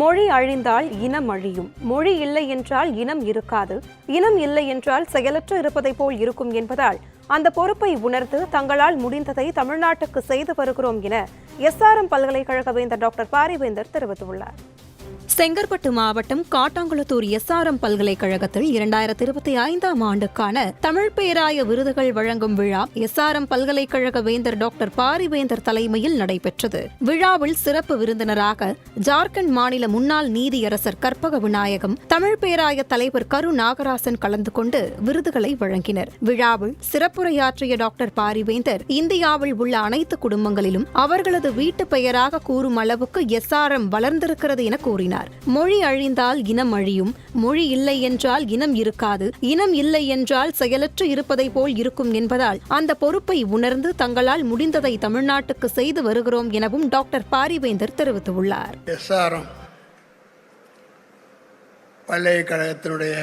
மொழி அழிந்தால் இனம் அழியும். மொழி இல்லை என்றால் இனம் இருக்காது. இனம் இல்லை என்றால் செயலற்று இருப்பதைப் போல் இருக்கும் என்பதால் அந்த பொறுப்பை உணர்ந்து தங்களால் முடிந்ததை தமிழ்நாட்டுக்கு செய்து வருகிறோம் என எஸ்ஆர்எம் பல்கலைக்கழக வேந்தர் டாக்டர் பாரிவேந்தர் தெரிவித்துள்ளார். செங்கற்பட்டு மாவட்டம் காட்டாங்குளத்தூர் எஸ்ஆர்எம் பல்கலைக்கழகத்தில் இரண்டாயிரத்தி இருபத்தி ஐந்தாம் ஆண்டுக்கான தமிழ் பேராய விருதுகள் வழங்கும் விழா எஸ்ஆர்எம் பல்கலைக்கழக வேந்தர் டாக்டர் பாரிவேந்தர் தலைமையில் நடைபெற்றது. விழாவில் சிறப்பு விருந்தினராக ஜார்க்கண்ட் மாநில முன்னாள் நீதியரசர் கற்பக விநாயகம் தமிழ் பேராய தலைவர் கரு நாகராசன் கலந்து கொண்டு விருதுகளை வழங்கினர். விழாவில் சிறப்புரையாற்றிய டாக்டர் பாரிவேந்தர் இந்தியாவில் உள்ள அனைத்து குடும்பங்களிலும் அவர்களது வீட்டு பெயராக கூறும் அளவுக்கு எஸ்ஆர்எம் வளர்ந்திருக்கிறது என கூறினார். மொழி அழிந்தால் இனம் அழியும் மொழி இல்லை என்றால் இனம் இருக்காது இனம் இல்லை என்றால் செயலற்று இருப்பதை போல் இருக்கும் என்பதால் அந்த பொறுப்பை உணர்ந்து தங்களால் முடிந்ததை தமிழ்நாட்டுக்கு செய்து வருகிறோம் எனவும் டாக்டர் பாரிவேந்தர் தெரிவித்துள்ளார். எஸ்ஆர்எம் பல்கலைக்கழகத்தினுடைய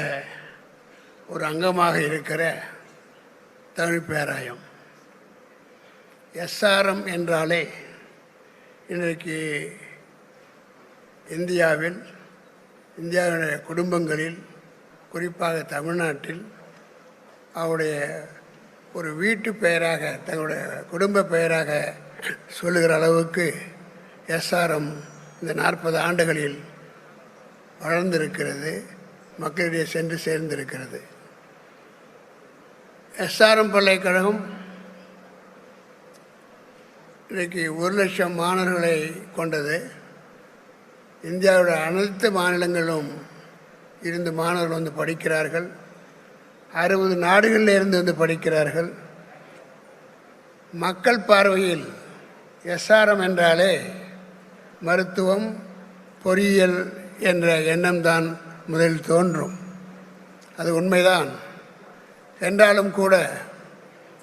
ஒரு அங்கமாக இருக்கிற தமிழ் பேராயம். எஸ்ஆர்எம் என்றாலே இன்றைக்கு இந்தியாவில் இந்தியாவினுடைய குடும்பங்களில் குறிப்பாக தமிழ்நாட்டில் அவருடைய ஒரு வீட்டு பெயராக தங்களுடைய குடும்ப பெயராக சொல்லுகிற அளவுக்கு எஸ்ஆர்எம் இந்த நாற்பது ஆண்டுகளில் வளர்ந்திருக்கிறது மக்களிடையே சென்று சேர்ந்திருக்கிறது. எஸ்ஆர்எம் பல்கலைக்கழகம் இன்றைக்கு ஒரு லட்சம் மாணவர்களை கொண்டது. இந்தியாவோட அனைத்து மாநிலங்களிலும் இருந்து மாணவர்கள் வந்து படிக்கிறார்கள். அறுபது நாடுகளில் இருந்து வந்து படிக்கிறார்கள். மக்கள் பார்வையில் எஸ்ஆர்எம் என்றாலே மருத்துவம் பொறியியல் என்ற எண்ணம்தான் முதலில் தோன்றும். அது உண்மைதான். என்றாலும் கூட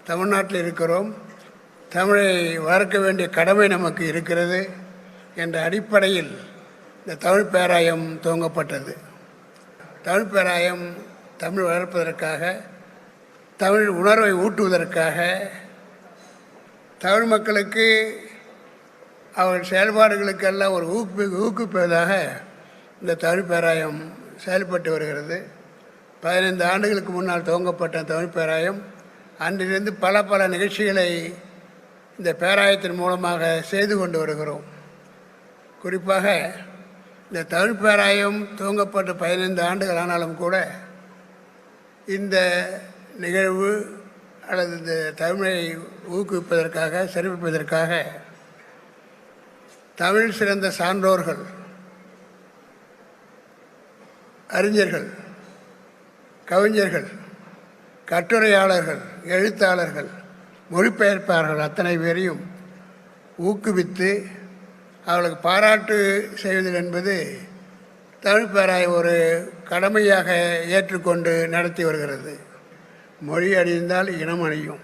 தமிழ்நாட்டில் இருக்கிறோம். தமிழை வளர்க்க வேண்டிய கடமை நமக்கு இருக்கிறது. என்ற அடிப்படையில் இந்த தமிழ் பேராயம் துவங்கப்பட்டது. தமிழ் பேராயம் தமிழ் வளர்ப்பதற்காக தமிழ் உணர்வை ஊட்டுவதற்காக தமிழ் மக்களுக்கு அவர்கள் செயல்பாடுகளுக்கெல்லாம் ஒரு ஊக்கு ஊக்குவிப்பதாக இந்த தமிழ் பேராயம் செயல்பட்டு வருகிறது. பதினைந்து ஆண்டுகளுக்கு முன்னால் துவங்கப்பட்ட தமிழ் பேராயம் அன்றிலிருந்து பல பல நிகழ்ச்சிகளை இந்த பேராயத்தின் மூலமாக செய்து கொண்டு வருகிறோம். குறிப்பாக இந்த தமிழ் பேராயம் துவங்கப்பட்ட பதினைந்து ஆண்டுகள் ஆனாலும் கூட இந்த நிகழ்வு அல்லது இந்த தமிழை ஊக்குவிப்பதற்காக சிறப்பிப்பதற்காக தமிழ் சிறந்த சான்றோர்கள் அறிஞர்கள் கவிஞர்கள் கட்டுரையாளர்கள் எழுத்தாளர்கள் மொழிபெயர்ப்பாளர்கள் அத்தனை பேரையும் ஊக்குவித்து அவளுக்கு பாராட்டு செய்வது என்பது தமிழ் பேராய் ஒரு கடமையாக ஏற்றுக்கொண்டு நடத்தி வருகிறது. மொழி அழிந்தால் இனம் அழியும்.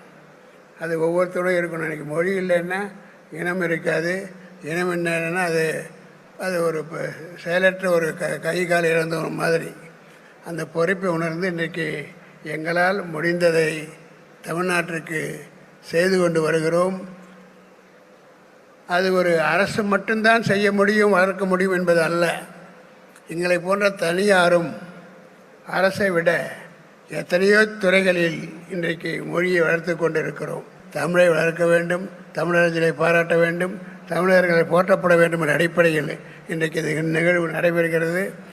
அது ஒவ்வொருத்தரும் இருக்கணும். எனக்கு மொழி இல்லைன்னா இனம் இருக்காது. இனம் என்னன்னா அது அது ஒரு செயலற்ற ஒரு க கை கால் இழந்த ஒரு மாதிரி. அந்த பொறுப்பை உணர்ந்து இன்றைக்கு எங்களால் முடிந்ததை தமிழ்நாட்டிற்கு செய்து கொண்டு வருகிறோம். அது ஒரு அரசு மட்டும்தான் செய்ய முடியும் வளர்க்க முடியும் என்பது அல்ல எங்களை போன்ற தனியாரும் அரசை விட எத்தனையோ துறைகளில் இன்றைக்கு மொழியை வளர்த்து கொண்டு இருக்கிறோம் தமிழை வளர்க்க வேண்டும் தமிழர்களை பாராட்ட வேண்டும் தமிழர்களை போற்றப்பட வேண்டும் என்ற அடிப்படையில் இன்றைக்கு இது நிகழ்வு நடைபெறுகிறது.